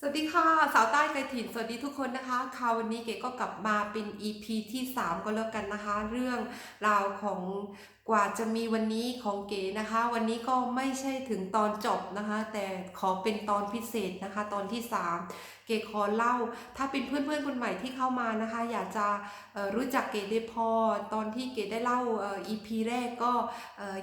สวัสดีค่ะ สาวใต้ไกลถิ่น สวัสดีทุกคนนะคะคราววันนี้เก๋ก็กลับมาเป็น EP ที่ 3 ก็แล้วกันนะคะ เรื่องราวของ กว่าจะมีวันนี้ของเก๋นะคะ วันนี้ก็ไม่ใช่ถึงตอนจบนะคะ แต่ขอเป็นตอนพิเศษนะคะ ตอนที่ 3 เก๋ขอเล่า ถ้าเป็นเพื่อนๆคนใหม่ที่เข้ามานะคะ อยากจะรู้จักเก๋ได้พอ ตอนที่เก๋ได้เล่าอ่อ EP แรกก็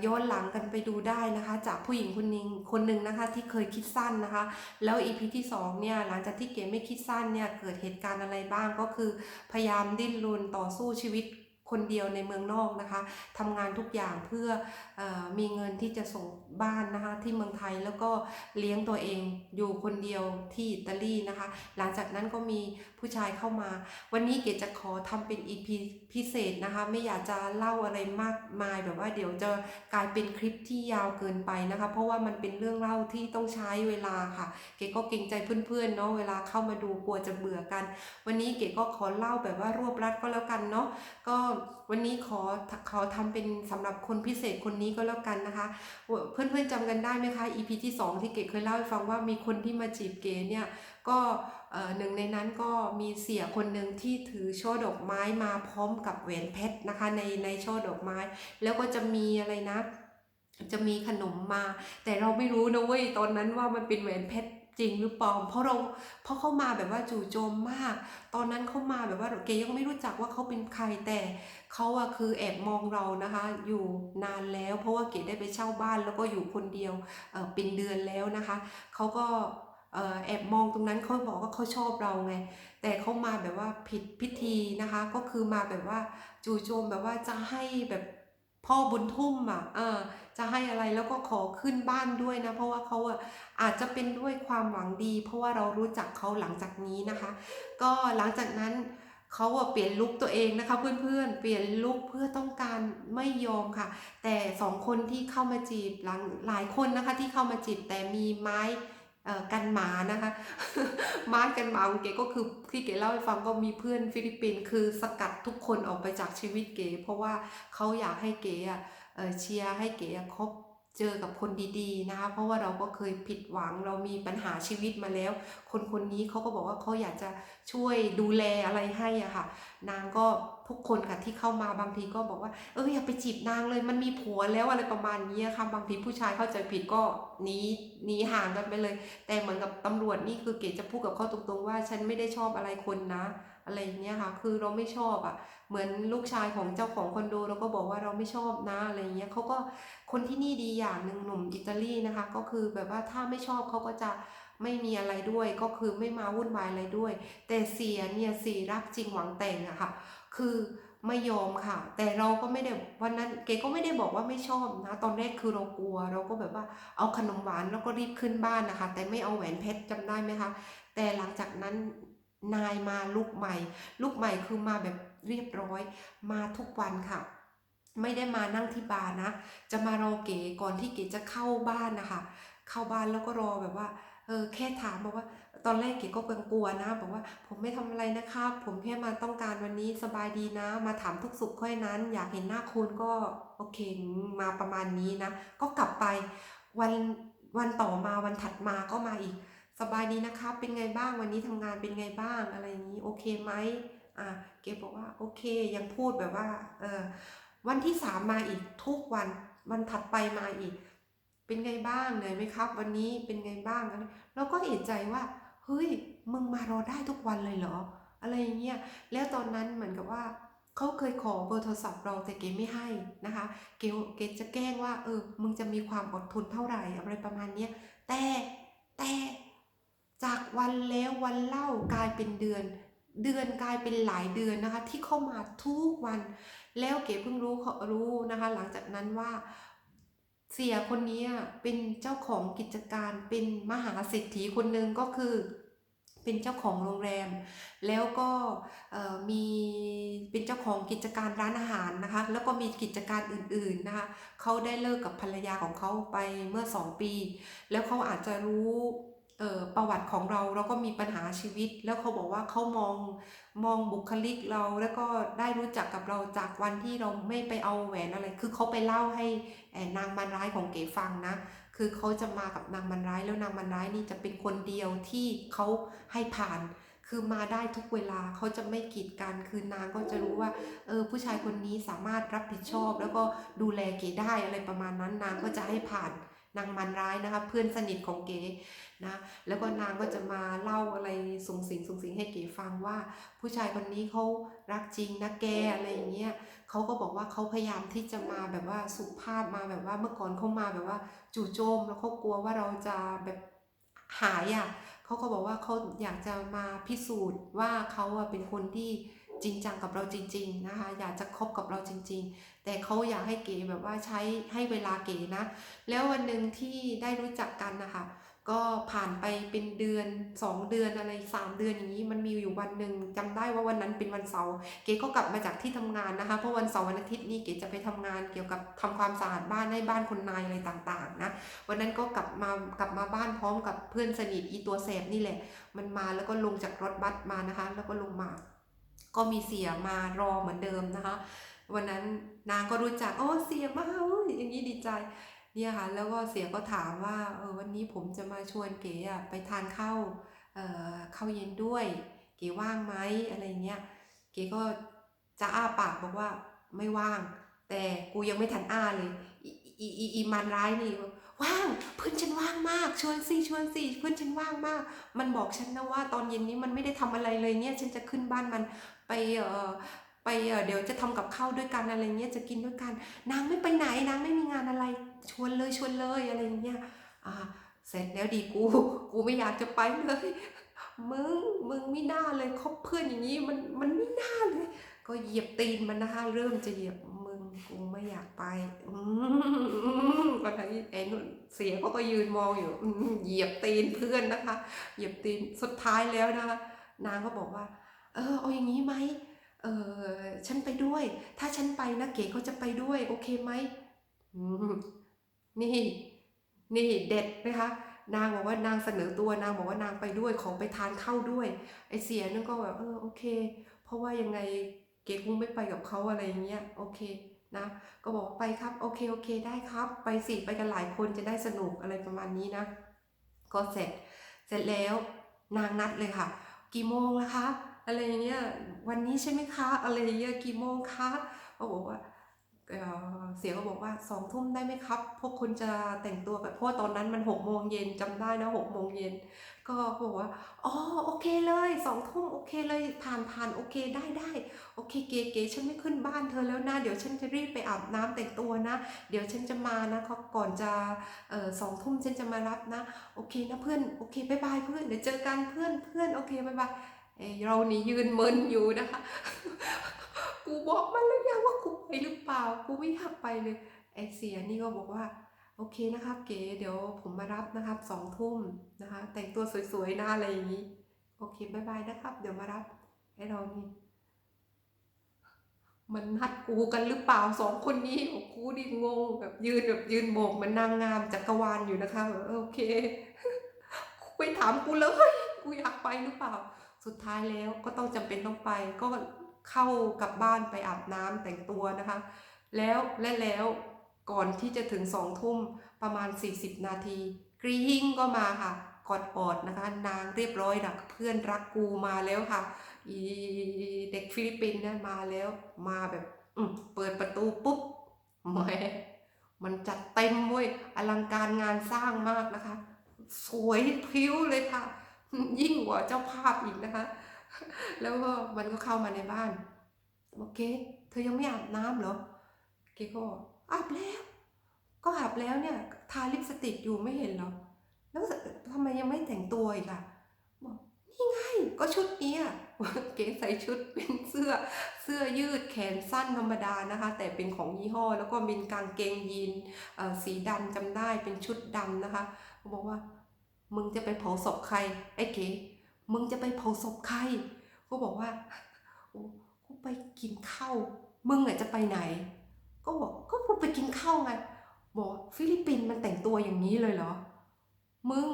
ย้อนหลังกันไปดูได้นะคะ จากผู้หญิงคนหนึงคนหนึ่งนะคะที่เคยคิดสั้นนะคะ แล้วอีพีที่2เนี่ยหลังจากที่เก๋ไม่คิดสั้นเนี่ยเกิดเหตุการณ์อะไรบ้างก็คือพยายามดิ้นรนต่อสู้ชีวิต คนเดียวในเมืองนอกนะคะทำงานทุกอย่างเพื่อออมีเงินที่จะส่งบ้านนะคะที่เมืองไทยแล้วก็เลี้ยงตัวเองอยู่คนเดียวที่อิตาลีนะคะ หลังจากนั้นก็มีผู้ชายเข้ามา วันนี้เก๋จะขอทำเป็นอีพีพิเศษนะคะ ไม่อยากจะเล่าอะไรมากมายแบบว่าเดี๋ยวจะกลายเป็นคลิปที่ยาวเกินไปนะคะ เพราะว่ามันเป็นเรื่องเล่าที่ต้องใช้เวลาค่ะ เก๋ก็เกรงใจเพื่อนๆเนาะเวลาเข้ามาดูกลัวจะเบื่อกัน วันนี้เก๋ก็ขอเล่าแบบว่ารวบรัดก็แล้วกันเนาะก็วันนี้ขอขอทำเป็นสำหรับคนพิเศษคนนี้ก็แล้วกันนะคะ เพื่อนๆจำกันได้ไหมคะ EP ที่ 2 ที่เก๋เคยเล่าให้ฟังว่ามีคนที่มาจีบเก๋เนี่ยก็หนึ่งในนั้นก็มีเสียคนหนึ่งที่ถือช่อดอกไม้มาพร้อมกับแหวนเพชรนะคะในในช่อดอกไม้ แล้วก็จะมีอะไรนะ จะมีขนมมา แต่เราไม่รู้นะเว้ยตอนนั้นว่ามันเป็นแหวนเพชร จริงหรือเปล่าเพราะเราเพราะเขามาแบบว่าจู่โจมมาก ตอนนั้นเขามาแบบว่าเกยังไม่รู้จักว่าเขาเป็นใครแต่เขาอะคือแอบมองเรานะคะ อยู่นานแล้ว เพราะว่าเกดได้ไปเช่าบ้านแล้วก็อยู่คนเดียวเเป็นเดือนแล้วนะคะเขาก็แอบมองตรงนั้นเขาบอกว่าเขาชอบเราไง แต่เขามาแบบว่าผิดพิธีนะคะ ก็คือมาแบบว่าจู่โจมแบบว่าจะให้แบบพ่อบุญทุ่มอะเออ จะให้อะไรแล้วก็ขอขึ้นบ้านด้วยนะ เพราะว่าเขาอะอาจจะเป็นด้วยความหวังดี เพราะว่าเรารู้จักเขาหลังจากนี้นะคะ ก็หลังจากนั้นเขาอะเปลี่ยนลุคตัวเองนะคะเพื่อนๆ เปลี่ยนลุคเพื่อต้องการไม่ยอมค่ะ แต่สองคนที่เข้ามาจีบหลังหลายคนนะคะที่เข้ามาจีบแต่มีไม้กันหมานะคะไม้กันหมาของเก๋ก็คือที่เก๋เล่าให้ฟังก็มีเพื่อนฟิลิปปินส์คือสกัดทุกคนออกไปจากชีวิตเก๋เพราะว่าเขาอยากให้เก๋อะ เออเชียร์ให้เก๋คบเจอกับคนดีๆนะคะเพราะว่าเราก็เคยผิดหวังเรามีปัญหาชีวิตมาแล้ว คนคนนี้เขาก็บอกว่าเขาอยากจะช่วยดูแลอะไรให้อะค่ะ นางก็ทุกคนค่ะที่เข้ามาบางทีก็บอกว่าเอออย่าไปจีบนางเลยมันมีผัวแล้วอะไรประมาณนี้ค่ะบางทีผู้ชายเข้าใจผิดก็หนีหนีห่างกันไปเลย แต่เหมือนกับตำรวจนี่คือเก๋จะพูดกับเขาตรงๆว่า ฉันไม่ได้ชอบอะไรคนนะ อะไรเงี้ยค่ะ คือเราไม่ชอบอะเหมือนลูกชายของเจ้าของคอนโดเราก็บอกว่าเราไม่ชอบนะอะไรเงี้ยเขาก็คนที่นี่ดีอย่างหนึ่งหนุ่มอิตาลีนะคะ ก็คือแบบว่าถ้าไม่ชอบเขาก็จะไม่มีอะไรด้วยก็คือไม่มาวุ่นวายอะไรด้วย แต่เสียเนี่ยสีรักจริงหวังแต่งอะค่ะ คือไม่ยอมค่ะ แต่เราก็ไม่ได้วันนั้นเก๋ก็ไม่ได้บอกว่าไม่ชอบนะ ตอนแรกคือเรากลัว เราก็แบบว่าเอาขนมหวานแล้วก็รีบขึ้นบ้านนะคะ แต่ไม่เอาแหวนเพชรจำได้ไหมคะ แต่หลังจากนั้น นายมาลูกใหม่ลูกใหม่คือมาแบบเรียบร้อย มาทุกวันค่ะ ไม่ได้มานั่งที่บาร์นะ จะมารอเก๋ก่อนที่เก๋จะเข้าบ้านนะคะ เข้าบ้านแล้วก็รอแบบว่าเออแค่ถามบอกว่า ตอนแรกเก๋ก็กลัวนะ บอกว่าผมไม่ทำอะไรนะครับ ผมแค่มาต้องการวันนี้สบายดีนะ มาถามทุกสุขค่อยนั้น อยากเห็นหน้าคุณก็โอเคมาประมาณนี้นะ ก็กลับไปวันวันต่อมาวันถัดมาก็มาอีก สบายดีนะครับ เป็นไงบ้างวันนี้ทำงานเป็นไงบ้างอะไรอย่างนี้ โอเคไหมอ่าเก๋บอกว่าโอเค ยังพูดแบบว่าเออวันที่สามมาอีกทุกวันวันถัดไปมาอีก เป็นไงบ้างเหนื่อยไหมครับ วันนี้เป็นไงบ้างอะไรเราก็เห็นใจว่าเฮ้ยมึงมารอได้ทุกวันเลยเหรอ อะไรอย่างเงี้ยแล้วตอนนั้นเหมือนกับว่าเขาเคยขอเบอร์โทรศัพท์เราแต่เก๋ไม่ให้นะคะ เก๋เก๋จะแกล้งว่าเออมึงจะมีความอดทนเท่าไหร่อะไรประมาณเนี้ยแต่แต่ จากวันแล้ววันเล่ากลายเป็นเดือน เดือนกลายเป็นหลายเดือนนะคะ ที่เข้ามาทุกวัน แล้วเก๋เพิ่งรู้เขารู้นะคะ หลังจากนั้นว่าเสียคนนี้เป็นเจ้าของกิจการเป็นมหาเศรษฐีคนหนึ่งก็คือเป็นเจ้าของโรงแรม แล้วก็มีเป็นเจ้าของกิจการร้านอาหารนะคะ แล้วก็มีกิจการอื่นๆนะคะเขาได้เลิกกับภรรยาของเขาไปเมื่อสองปี แล้วเขาอาจจะรู้ ประวัติของเราแล้วก็มีปัญหาชีวิต แล้วเขาบอกว่าเขามองมองบุคลิกเราแล้วก็ได้รู้จักกับเราจากวันที่เราไม่ไปเอาแหวนอะไร คือเขาไปเล่าให้นางมารร้ายของเก๋ฟังนะ คือเขาจะมากับนางมันร้ายแล้วนางมันร้ายนี่จะเป็นคนเดียวที่เขาให้ผ่าน คือมาได้ทุกเวลาเขาจะไม่กีดกันคือนางก็จะรู้ว่าเออผู้ชายคนนี้สามารถรับผิดชอบ แล้วก็ดูแลเก๋ได้อะไรประมาณนั้นนางก็จะให้ผ่าน นางมันร้ายนะคะ เพื่อนสนิทของเก๋นะแล้วก็นางก็จะมาเล่าอะไรส่งสิงส่งสิงให้เก๋ฟังว่า ผู้ชายคนนี้เขารักจริงนะแกอะไรอย่างเงี้ยเขาก็บอกว่าเขาพยายามที่จะมาแบบว่าสุภาพมาแบบว่าเมื่อก่อนเขามาแบบว่าจู่โจมแล้วเขากลัวว่าเราจะแบบหายอะเขาก็บอกว่าเขาอยากจะมาพิสูจน์ว่าเขาอะเป็นคนที่ จริงจังกับเราจริง ๆนะคะ อยากจะคบกับเราจริง ๆ แต่เขาอยากให้เก๋แบบว่าใช้ให้เวลาเก๋นะ แล้ววันหนึ่งที่ได้รู้จักกันนะคะก็ผ่านไปเป็นเดือน 2 เดือนอะไร 3 เดือนอย่างนี้มันมีอยู่วันหนึ่งจำได้ว่าวันนั้นเป็นวันเสาร์เก๋ก็กลับมาจากที่ทำงานนะคะเพราะวันเสาร์วันอาทิตย์นี่เก๋จะไปทำงานเกี่ยวกับทำความสะอาดบ้านให้บ้านคนนายอะไรต่างๆนะวันนั้นก็กลับมากลับมาบ้านพร้อมกับเพื่อนสนิทอีตัวแสบนี่แหละ มันมาแล้วก็ลงจากรถบัสมานะคะ แล้วก็ลงมา ก็มีเสียมารอเหมือนเดิมนะคะ วันนั้นนางก็รู้จักโอ้เสียมาอย่างนี้ดีใจเนี่ยค่ะแล้วก็เสียก็ถามว่าเออวันนี้ผมจะมาชวนเก๋อะไปทานข้าวเอ่อข้าวเย็นด้วย เก๋ว่างไหมอะไรเงี้ยเก๋ก็จะอ้าปากบอกว่าไม่ว่าง แต่กูยังไม่ทันอ้าเลยอีอีอีมันร้ายนี่ว่างเพื่อนฉันว่างมากชวนสิชวนสิเพื่อนฉันว่างมาก มันบอกฉันนะว่าตอนเย็นนี้มันไม่ได้ทำอะไรเลยเนี่ย ฉันจะขึ้นบ้านมัน ไปเออไปเออเดี๋ยวจะทำกับข้าวด้วยกันอะไรเงี้ยจะกินด้วยกัน นางไม่ไปไหนนางไม่มีงานอะไรชวนเลยชวนเลยอะไรเงี้ยอ่าเสร็จแล้วดีกู กูไม่อยากจะไปเลย มึงมึงไม่น่าเลยคบเพื่อนอย่างนี้มันมันไม่น่าเลย ก็เหยียบตีนมันนะคะเริ่มจะเหยียบมึงกูไม่อยากไปอืมวันนี้ไอ้นุ่นเสียเขาก็ยืนมองอยู่เหยียบตีนเพื่อนนะคะ เหยียบตีนสุดท้ายแล้วนะคะนางก็บอกว่า เออเอาอย่างนี้ไหมเออฉันไปด้วย ถ้าฉันไปนะเก๋ก็จะไปด้วย โอเคไหมนี่ นี่เด็ดไหมคะนางบอกว่านางเสนอตัวนางบอกว่านางไปด้วยของไปทานข้าวด้วย ไอเสียนั่นก็แบบเออโอเค เพราะว่ายังไงเก๋คงไม่ไปกับเขาอะไรอย่างเงี้ยโอเคนะก็บอกไปครับโอเคโอเคได้ครับ ไปสิไปกันหลายคนจะได้สนุกอะไรประมาณนี้นะก็เสร็จ เสร็จแล้วนางนัดเลยค่ะ กี่โมงละคะ อะไรอย่างเงี้ยวันนี้ใช่ไหมคะอะไรอย่างเงี้ยกี่โมงคะเขาบอกว่าเอ่อเสียก็บอกว่าสองทุ่มได้ไหมครับ พวกคุณจะแต่งตัวแบบเพราะตอนนั้นมันหกโมงเย็นจำได้นะหกโมงเย็นก็บอกว่าอ๋อโอเคเลยสองทุ่มโอเคเลยผ่านผ่านโอเคได้ได้โอเคเก๋เก๋ฉันไม่ขึ้นบ้านเธอแล้วนะ เดี๋ยวฉันจะรีบไปอาบน้ำแต่งตัวนะ เดี๋ยวฉันจะมานะเขาก่อนจะออสองทุ่มฉันจะมารับนะ โอเคนะเพื่อนโอเคบายบายเพื่อนเดี๋ยวเจอกันเพื่อนเพื่อนโอเคบายบาย เอ้ยเรานี่ยืนมึนอยู่นะคะ กูบอกมันแล้วยังว่ากูไปหรือเปล่า กูไม่อยากไปเลยไอเสียนี่ก็บอกว่าโอเคนะครับ เก๋เดี๋ยวผมมารับนะครับสองทุ่มนะคะ แต่งตัวสวยๆหน้าอะไรอย่างนี้โอเคบายบายนะครับ เดี๋ยวมารับไอเรานี่มันนัดกูกันหรือเปล่าสองคนนี้โอ้กูดิงงแบบยืนแบบยืนโบกมันนางงามจักรวาลอยู่นะคะแบบโอเคกูไปถามกูเลยกูอยากไปหรือเปล่า สุดท้ายแล้วก็ต้องจำเป็นต้องไป ก็เข้ากลับบ้านไปอาบน้ำแต่งตัวนะคะ แล้วและแล้วก่อนที่จะถึงสองทุ่มประมาณ 40 นาที กรี๊งก็มาค่ะกอดออดนะคะ นางเรียบร้อยนะเพื่อนรักกูมาแล้วค่ะอีเด็กฟิลิปปินส์เนี่ยมาแล้วมาแบบอืเปิดประตูปุ๊บแหมมันจัดเต็มเว้ยอลังการงานสร้างมากนะคะ สวยพิ้วเลยค่ะ ยิ่งกว่าเจ้าภาพอีกนะคะ แล้วก็มันก็เข้ามาในบ้านบอกเกดเธอยังไม่อาบน้ำเหรอ เกดก็บอกอาบแล้ว ก็อาบแล้วเนี่ยทาลิปสติกอยู่ไม่เห็นเหรอ แล้วทำไมยังไม่แต่งตัวอีกอะบอกนี่ไงก็ชุดนี้อะเก๋ใส่ชุดเป็นเสื้อเสื้อยืดแขนสั้นธรรมดานะคะ แต่เป็นของยี่ห้อแล้วก็มีกางเกงยีนสีดำจำได้เป็นชุดดำนะคะบอกว่า มึงจะไปเผาศพใคร ไอ้เก๋มึงจะไปเผาศพใครก็บอกว่าโอ้กูไปกินข้าวมึงอะจะไปไหน ก็บอกก็กูไปกินข้าวไงบอกฟิลิปปินส์มันแต่งตัวอย่างนี้เลยเหรอ มึง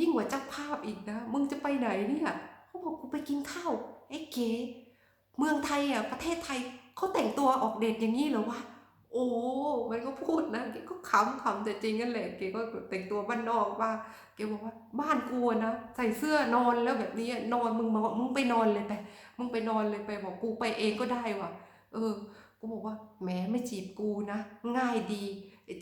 ยิ่งกว่าเจ้าภาพอีกนะ มึงจะไปไหนเนี่ยเขาบอกกูไปกินข้าวไอ้เก๋เมืองไทยอะประเทศไทยเขาแต่งตัวออกเดทอย่างนี้เหรอวะ โอ้มันก็พูดนะเก๋ก็ขำขำแต่จริงกันแหละเก๋ก็แต่งตัวบ้านนอกบ้าเก๋บอกว่าบ้านกูอะนะใส่เสื้อนอนแล้วแบบนี้นอนมึงมามึงไปนอนเลยไปมึงไปนอนเลยไปบอกกูไปเองก็ได้ว่ะ เออกูบอกว่าแหมไม่จีบกูนะ ง่ายดี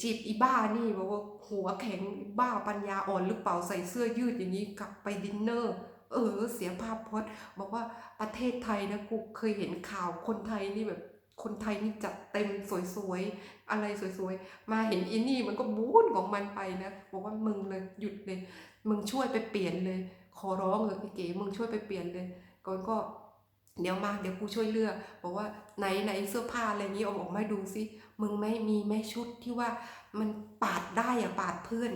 จีบอีบ้านี่บอกว่าหัวแข็งบ้าปัญญาอ่อนหรือเปล่าใส่เสื้อยืดอย่างนี้กลับไปดินเนอร์เออ เสียภาพพจน์บอกว่าประเทศไทยนะกูเคยเห็นข่าวคนไทยนี่แบบ คนไทยนี่จัดเต็มสวยๆ อะไรสวยๆ มาเห็นอินี่มันก็บูนของมันไปนะ บอกว่ามึงเลยหยุดเลย มึงช่วยไปเปลี่ยนเลย ขอร้องเลยไอ้เก๋มึงช่วยไปเปลี่ยนเลยก่อนก็เดี๋ยวมาเดี๋ยวกูช่วยเลือกบอกว่าไหนไหนเสื้อผ้าอะไรนี้เอาออกมาดูสิมึงไม่มีแม่ชุดที่ว่ามันปาดได้อะปาดเพื่อน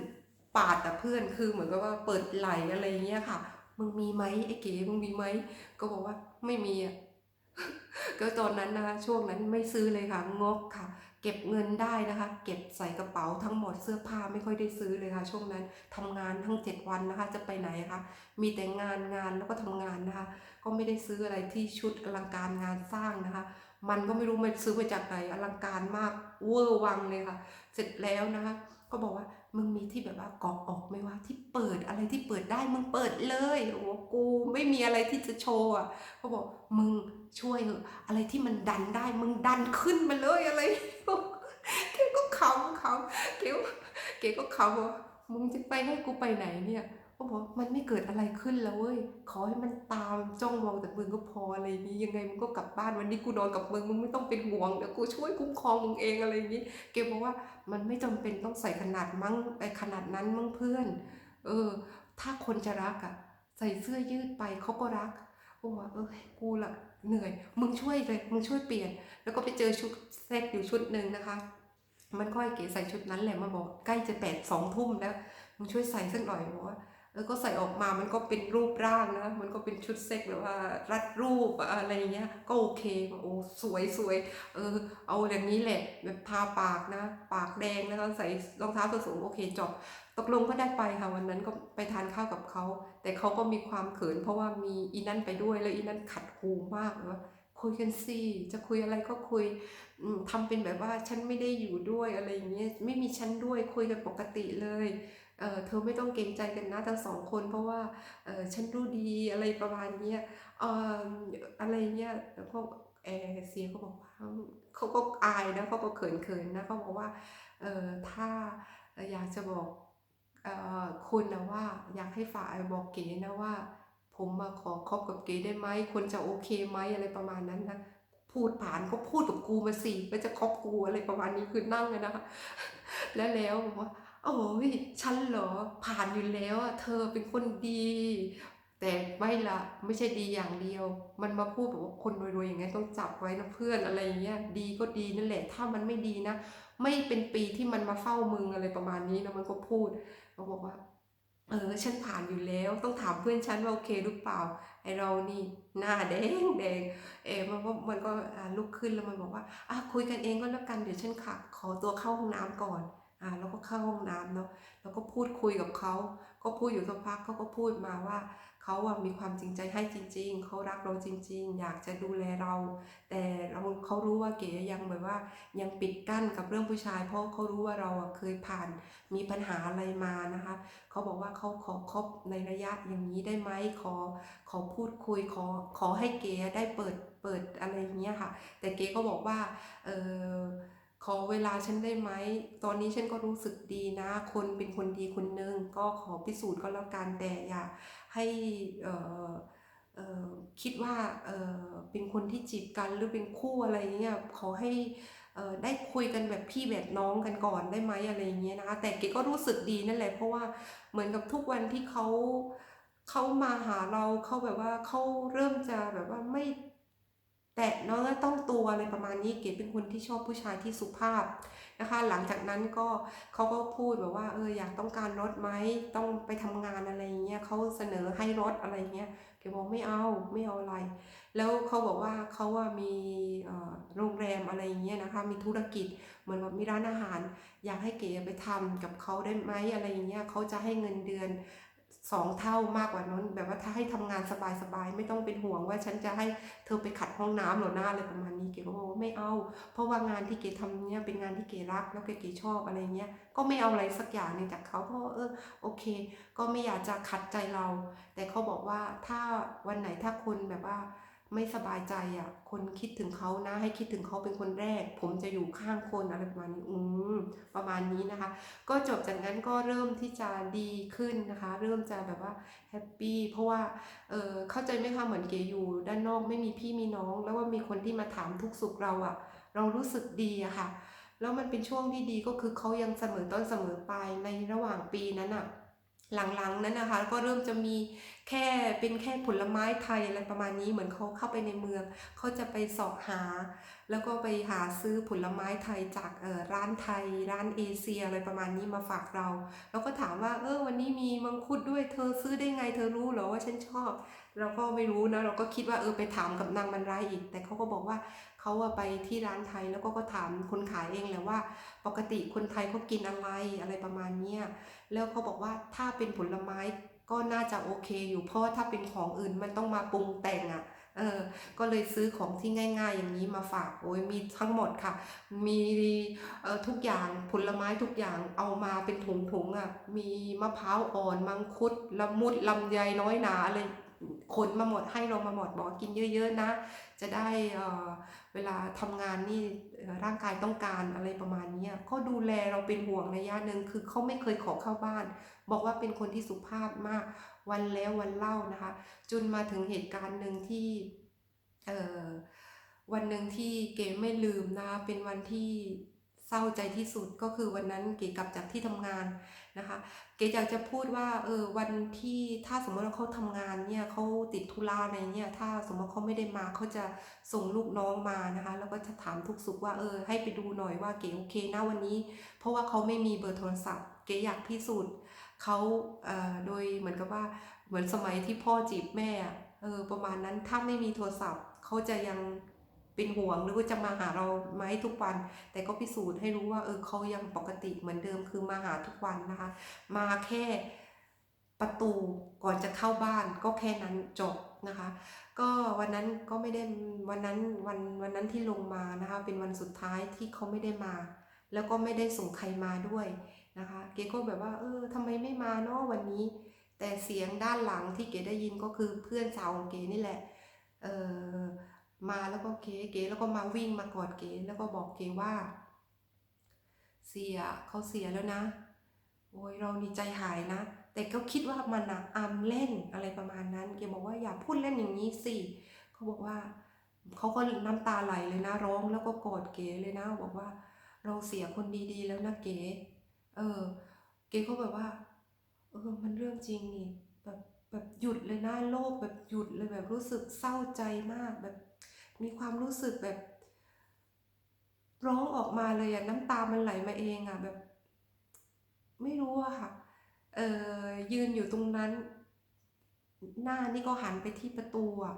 ปาดอะเพื่อนคือเหมือนกับว่าเปิดไหลอะไรเงี้ยค่ะ มึงมีไหมไอ้เก๋มึงมีไหมก็บอกว่าไม่มีอะ ก็ตอนนั้นนะคะ ช่วงนั้นไม่ซื้อเลยค่ะ งกค่ะ เก็บเงินได้นะคะ เก็บใส่กระเป๋าทั้งหมดเสื้อผ้าไม่ค่อยได้ซื้อเลยค่ะ ช่วงนั้นทำงานทั้งเจ็ดวันนะคะ จะไปไหนคะมีแต่งานงานแล้วก็ทำงานนะคะ ก็ไม่ได้ซื้ออะไรที่ชุดอลังการงานสร้างนะคะ มันก็ไม่รู้มันซื้อมาจากไหนอลังการมากเวอร์วังเลยค่ะ เสร็จแล้วนะคะ ก็บอกว่ามึงมีที่แบบว่ากรอกออกไหมว่าที่เปิดอะไรที่เปิดได้มึงเปิดเลยโอ้กูไม่มีอะไรที่จะโชว์อะเขาบอกมึงช่วยเถอะอะไรที่มันดันได้มึงดันขึ้นมาเลยอะไรเก๋ก็ขำขำเก๋เก๋ก็ขำว่ามึงจะไปให้กูไปไหนเนี่ย ก็บอกมันไม่เกิดอะไรขึ้นแล้วเว้ย ขอให้มันตามจ้องมองแต่มึงก็พออะไรนี้ยังไงมึงก็กลับบ้านวันนี้กูนอนกับมึงมึงไม่ต้องเป็นห่วงเดี๋ยวกูช่วยคุ้มครองมึงเองอะไรนี้ เกบอกว่ามันไม่จำเป็นต้องใส่ขนาดมั้งไอขนาดนั้นมั้งเพื่อน เออ ถ้าคนจะรักอะใส่เสื้อยืดไปเขาก็รักบอกว่าเออกูละเหนื่อย มึงช่วยเลยมึงช่วยเปลี่ยน แล้วก็ไปเจอชุดเซ็ตอยู่ชุดหนึ่งนะคะมันก็ให้เก๋ใส่ชุดนั้นแหละมาบอกใกล้จะแปดสองทุ่มแล้วมึงช่วยใส่สักหน่อยบอกว่า เออก็ใส่ออกมามันก็เป็นรูปร่างนะ มันก็เป็นชุดเซ็กแบบว่ารัดรูปอะไรเงี้ย ก็โอเค โอ้สวยสวย เออ เอาอย่างนี้แหละแบบทาปากนะ ปากแดงแล้วก็ใส่รองเท้าส้นสูงโอเคจบ ตกลงก็ได้ไปค่ะวันนั้นก็ไปทานข้าวกับเขา แต่เขาก็มีความเขินเพราะว่ามีอีนั่นไปด้วย แล้วอีนั่นขัดหูมากเลยว่าคุยกันสิจะคุยอะไรก็คุยอืมทำเป็นแบบว่าฉันไม่ได้อยู่ด้วยอะไรอย่างเงี้ย ไม่มีฉันด้วยคุยกันปกติเลย เออเธอไม่ต้องเกรงใจกันนะทั้งสองคน เพราะว่าเออฉันรู้ดีอะไรประมาณเนี้ยเอออะไรเงี้ยแล้วก็แอร์เสียก็บอกว่าเขาก็อายนะเขาก็เขินๆนะเขาบอกว่าเออถ้าอยากจะบอกอคุณนะว่าอยากให้ฝ่ายบอกเก๋นะว่า ผมมาขอคบกับเก๋ได้ไหมคนจะโอเคไหมอะไรประมาณนั้นนะพูดผ่านก็พูดกับกูมาสิก็จะคบกูอะไรประมาณนี้คือนั่งเลยนะคะแล้วแล้วบอกว่า โอ้ยฉันเหรอผ่านอยู่แล้วเธอเป็นคนดี แต่ไม่ละไม่ใช่ดีอย่างเดียว มันมาพูดแบบว่าคนรวยๆอย่างเงี้ยต้องจับไว้นะเพื่อนอะไรเงี้ยดีก็ดีนั่นแหละ ถ้ามันไม่ดีนะ ไม่เป็นปีที่มันมาเฝ้ามึงอะไรประมาณนี้นะมันก็พูดเขาบอกว่า เออฉันผ่านอยู่แล้ว ต้องถามเพื่อนฉันว่าโอเคหรือเปล่าไอเรานี่หน้าแดงแดงเออมันก็มันก็ลุกขึ้นแล้วมันบอกว่าอะคุยกันเองก็แล้วกันเดี๋ยวฉันค่ะขอตัวเข้าห้องน้ำก่อน อ่าแล้วก็เข้าห้องน้ำเนาะแล้วก็พูดคุยกับเขา ก็พูดอยู่สักพักเขาก็พูดมาว่าเขาอะมีความจริงใจให้จริง ๆ เขารักเราจริง ๆ อยากจะดูแลเรา แต่เราเขารู้ว่าเก๋ยังแบบว่า ยังปิดกั้นกับเรื่องผู้ชาย เพราะเขารู้ว่าเราอะเคยผ่านมีปัญหาอะไรมานะคะเขาบอกว่าเขาขอคบในระยะอย่างนี้ได้ไหมขอขอพูดคุยขอขอให้เก๋ได้เปิดเปิดอะไรอย่างเงี้ยค่ะ แต่เก๋ก็บอกว่าเออ ขอเวลาฉันได้ไหม ตอนนี้ฉันก็รู้สึกดีนะ คนเป็นคนดีคนหนึ่งก็ขอพิสูจน์ก็แล้วกันแต่อย่าให้คิดว่าเเป็นคนที่จีบกันหรือเป็นคู่อะไรเงี้ยขอให้ได้คุยกันแบบพี่แบบน้องกันก่อนได้ไหมอะไรเงี้ยนะคะแต่เก๋ก็รู้สึกดีนั่นแหละเพราะว่าเหมือนกับทุกวันที่เขาเขามาหาเราเขาแบบว่าเขาเริ่มจะแบบว่าไม่ แตะเนื้อต้องตัวอะไรประมาณนี้เก๋เป็นคนที่ชอบผู้ชายที่สุภาพนะคะ หลังจากนั้นก็เขาก็พูดแบบว่าเอออยากต้องการรถไหมต้องไปทำงานอะไรเงี้ยเขาเสนอให้รถอะไรเงี้ยเก๋บอกไม่เอาไม่เอาอะไร แล้วเขาบอกว่าเขาว่ามีโรงแรมอะไรเงี้ยนะคะมีธุรกิจเหมือนแบบมีร้านอาหาร อยากให้เก๋ไปทำกับเขาได้ไหมอะไรเงี้ยเขาจะให้เงินเดือน สองเท่ามากกว่านั้น แบบว่าถ้าให้ทำงานสบายๆ ไม่ต้องเป็นห่วงว่าฉันจะให้เธอไปขัดห้องน้ำหรอหน้าอะไรประมาณนี้เก๋ก็บอกว่าไม่เอา เพราะว่างานที่เก๋ทำเนี่ยเป็นงานที่เก๋รักแล้วเก๋ชอบอะไรเงี้ยก็ไม่เอาอะไรสักอย่างหนึงจากเขาเพราะเออโอเค ก็ไม่อยากจะขัดใจเรา แต่เขาบอกว่าถ้าวันไหนถ้าคนแบบว่า ไม่สบายใจอะ คนคิดถึงเขานะ ให้คิดถึงเขาเป็นคนแรก ผมจะอยู่ข้างคนอะไรประมาณนี้อืมประมาณนี้นะคะ ก็จบจากนั้นก็เริ่มที่จะดีขึ้นนะคะ เริ่มจะแบบว่าแฮปปี้เพราะว่าเออเข้าใจไหมคะเหมือนเก๋อยู่ด้านนอกไม่มีพี่มีน้อง แล้วว่ามีคนที่มาถามทุกสุขเราอะเรารู้สึกดีอะค่ะ แล้วมันเป็นช่วงที่ดีก็คือเขายังเสมอต้นเสมอปลายในระหว่างปีนั้นอะ หลังๆนั้นนะคะ ก็เริ่มจะมีแค่เป็นแค่ผลไม้ไทยอะไรประมาณนี้เหมือนเขาเข้าไปในเมืองเขาจะไปสอบหา แล้วก็ไปหาซื้อผลไม้ไทยจากร้านไทย ร้านเอเชียอะไรประมาณนี้มาฝากเรา แล้วก็ถามว่าเออวันนี้มีมังคุดด้วยเธอซื้อได้ไงเธอรู้เหรอว่าฉันชอบ เราก็ไม่รู้นะเราก็คิดว่าเออไปถามกับนางมันร้ายอีก แต่เขาก็บอกว่าเขาอะไปที่ร้านไทยแล้วก็ก็ถามคนขายเองแหละว่า ปกติคนไทยเขากินอะไรอะไรประมาณเนี้ยแล้วเขาบอกว่าถ้าเป็นผลไม้ก็น่าจะโอเคอยู่เพราะถ้าเป็นของอื่นมันต้องมาปรุงแต่งอะเออก็เลยซื้อของที่ง่าย ๆ อย่างนี้มาฝากโอ้ยมีทั้งหมดค่ะ มีเอ่อทุกอย่างผลไม้ทุกอย่างเอามาเป็นถุงๆอะมีมะพร้าวอ่อนมังคุดละมุดลำไยน้อยหนาอะไร ขนมาหมดให้เรามาหมดบอกกินเยอะๆนะ จะได้เวลาทำงานนี่ร่างกายต้องการอะไรประมาณนี้เขาดูแลเราเป็นห่วงระยะหนึ่งคือเขาไม่เคยขอเข้าบ้าน บอกว่าเป็นคนที่สุภาพมากวันแล้ววันเล่านะคะ จนมาถึงเหตุการณ์หนึ่งที่วันหนึ่งที่เก๋ไม่ลืมนะเป็นวันที่ เศร้าใจที่สุดก็คือวันนั้นเก๋กลับจากที่ทำงานนะคะ เก๋อยากจะพูดว่าเออวันที่ถ้าสมมติว่าเขาทำงานเนี่ยเขาติดธุระอะไรเนี่ยถ้าสมมติเขาไม่ได้มาเขาจะส่งลูกน้องมานะคะ แล้วก็จะถามทุกสุขว่าเออให้ไปดูหน่อยว่าเก๋โอเคนะวันนี้ เพราะว่าเขาไม่มีเบอร์โทรศัพท์ เก๋อยากพิสูจน์เขาเอ่อโดยเหมือนกับว่าเหมือนสมัยที่พ่อจีบแม่อะเออประมาณนั้นถ้าไม่มีโทรศัพท์เขาจะยัง เป็นห่วงหรือว่าจะมาหาเราไหมทุกวัน แต่ก็พิสูจน์ให้รู้ว่าเออเขายังปกติเหมือนเดิมคือมาหาทุกวันนะคะ มาแค่ประตูก่อนจะเข้าบ้านก็แค่นั้นจบนะคะ ก็วันนั้นก็ไม่ได้วันนั้นวันวันนั้นที่ลงมานะคะ เป็นวันสุดท้ายที่เขาไม่ได้มา แล้วก็ไม่ได้ส่งใครมาด้วยนะคะ เก๋ก็แบบว่า เออทำไมไม่มาเนาะวันนี้ แต่เสียงด้านหลังที่เก๋ได้ยินก็คือเพื่อนสาวของเก๋นี่แหละ เออ มาแล้วก็เก๋เก๋แล้วก็มาวิ่งมากอดเก๋แล้วก็บอกเก๋ว่า เสียเขาเสียแล้วนะ โอ้ยเราดีใจหายนะ แต่ก็คิดว่ามันอะอำเล่นอะไรประมาณนั้น เก๋บอกว่าอย่าพูดเล่นอย่างนี้สิเขาบอกว่าเขาก็น้ำตาไหลเลยนะร้องแล้วก็กอดเก๋เลยนะ บอกว่า เราเสียคนดีๆแล้วนะเก๋เออ เก๋ก็แบบว่าเออมันเรื่องจริงนี่แบบแบบหยุดเลยนะโลกแบบหยุดเลยแบบรู้สึกเศร้าใจมากแบบ มีความรู้สึกแบบ ร้องออกมาเลยอะน้ำตามันไหลมาเองอะแบบ ไม่รู้อะค่ะเออยืนอยู่ตรงนั้น หน้านี่ก็หันไปที่ประตูอะ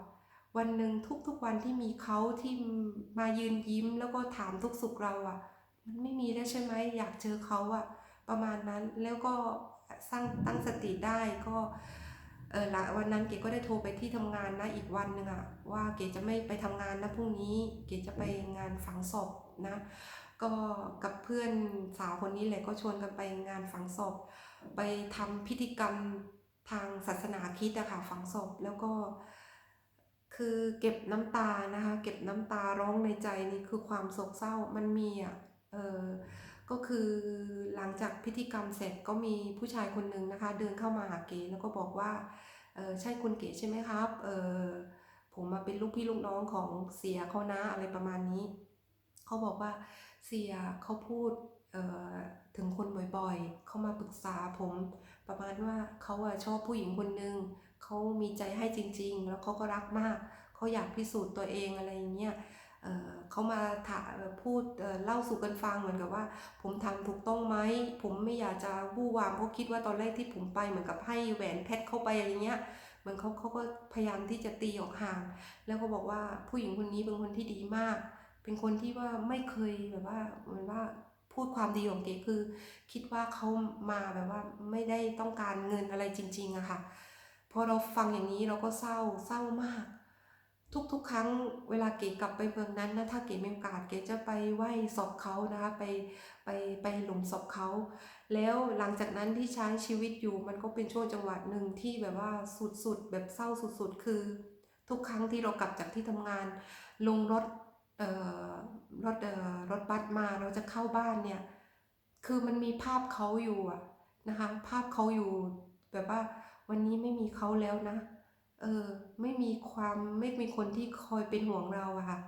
วันหนึ่งทุกๆวันที่มีเขาที่มายืนยิ้มแล้วก็ถามทุกสุขเราอะมันไม่มีแล้วใช่ไหมอยากเจอเขาอะประมาณนั้นแล้วก็สร้างตั้งสติได้ก็ เออละวันนั้นเก๋ก็ได้โทรไปที่ทำงานนะอีกวันหนึ่งอะว่าเก๋จะไม่ไปทำงานนะพรุ่งนี้เก๋จะไปงานฝังศพนะ ก็กับเพื่อนสาวคนนี้แหละก็ชวนกันไปงานฝังศพไปทำพิธีกรรมทางศาสนาคริสต์อะค่ะฝังศพแล้วก็ คือเก็บน้ำตานะคะ เก็บน้ำตาร้องในใจนี่คือความโศกเศร้ามันมีอะเออ ก็คือหลังจากพิธีกรรมเสร็จก็มีผู้ชายคนหนึ่งนะคะ เดินเข้ามาหาเก๋แล้วก็บอกว่าเออใช่คุณเก๋ใช่ไหมครับเออผมมาเป็นลูกพี่ลูกน้องของเสียเขานะอะไรประมาณนี้ เขาบอกว่าเสียเขาพูดเออถึงคนบ่อยๆ เขามาปรึกษาผม ประมาณว่าเขาอะชอบผู้หญิงคนหนึ่งเขามีใจให้จริง ๆ แล้วเขาก็รักมาก เขาอยากพิสูจน์ตัวเองอะไรอย่างเงี้ย เขามาถาพูดเเล่าสู่กันฟังเหมือนกับว่า ผมทำถูกต้องไหมผมไม่อยากจะวู่วามเพราะคิดว่าตอนแรกที่ผมไปเหมือนกับให้แหวนเพชรเข้าไปอะไรเงี้ยเหมือนเขาเขาก็พยายามที่จะตีออกห่าง แล้วก็บอกว่าผู้หญิงคนนี้เป็นคนที่ดีมาก เป็นคนที่ว่าไม่เคยแบบว่าเหมือนว่าพูพูดความดีของเก๋คือ คิดว่าเขามาแบบว่าไม่ได้ต้องการเงินอะไรจริงๆอะค่ะพอเราฟังอย่างนี้เราก็เศร้าเศร้ามาก ทุกๆ ครั้งเวลาเก๋กลับไปเมืองนั้นนะถ้าเก๋มีโอกาสเก๋จะไปไหว้ศพเขานะคะไปไปไปหลุมศพเขา แล้วหลังจากนั้นที่ใช้ชีวิตอยู่มันก็เป็นช่วงจังหวะหนึ่งที่แบบว่าสุดๆ แบบเศร้าสุดๆ คือ ทุกครั้งที่เรากลับจากที่ทำงาน ลงรถเอ่อรถเอ่อรถบัสมาเราจะเข้าบ้านเนี่ยคือมันมีภาพเขาอยู่อะนะคะภาพเขาอยู่แบบว่าวันนี้ไม่มีเขาแล้วนะ เออ ไม่มีความไม่มีคนที่คอยเป็นห่วงเราอะค่ะ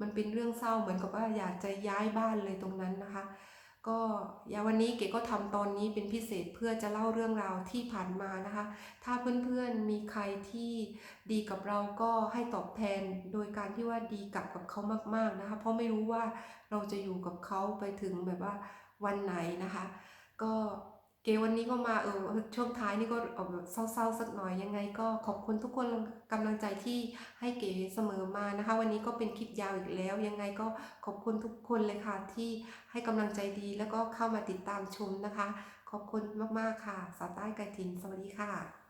มันเป็นเรื่องเศร้าเหมือนกับว่าอยากจะย้ายบ้านเลยตรงนั้นนะคะ ก็อย่าวันนี้เก๋ก็ทำตอนนี้เป็นพิเศษเพื่อจะเล่าเรื่องราวที่ผ่านมานะคะ ถ้าเพื่อนๆมีใครที่ดีกับเราก็ให้ตอบแทนโดยการที่ว่าดีกับกับเขามากๆนะคะ เพราะไม่รู้ว่าเราจะอยู่กับเขาไปถึงแบบว่าวันไหนนะคะ ก็ เกวันนี้ก็มาเออช่วงท้ายนี่ก็ออกแบบเศร้าๆสักหน่อยยังไง ก็ขอบคุณทุกคนกำลังใจที่ให้เก๋เสมอมานะคะ วันนี้ก็เป็นคลิปยาวอีกแล้ว ยังไงก็ขอบคุณทุกคนเลยค่ะที่ให้กำลังใจดีแล้วก็เข้ามาติดตามชมนะคะ ขอบคุณมากๆค่ะ สาวใต้ไก่ถิ่นสวัสดีค่ะ